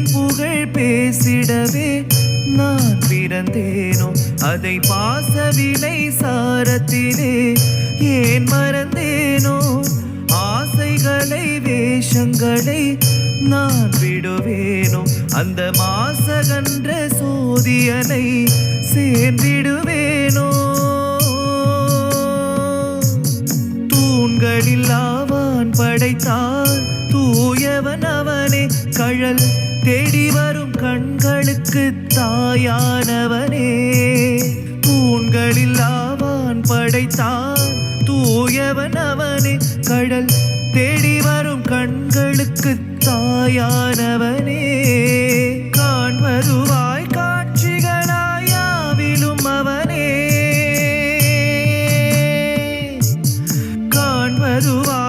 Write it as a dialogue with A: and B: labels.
A: இறைவன் புகழ் பேசிடவே நான் பிறந்தேனோ? அதை பாசவினை சாரத்திலே ஏன் மறந்தேனோ? ஆசைகளை வேஷங்களை நான் விடுவேனோ? அந்த மாசகன்ற சோதியனை சேர்ந்திடுவேனோ? தூண்களில் ஆவான் படைத்தான் தூயவன் அவனே. கழல் தேடி வரும் கண்களுக்கு தாயானவனே. தூண்களில் ஆவான் படைத்தான் தூயவன் அவனே. கடல் தேடி வரும் கண்களுக்கு தாயானவனே. காண்பதுவாய் காட்சிகளாயாவிலும் அவனே. காண்பதுவாய்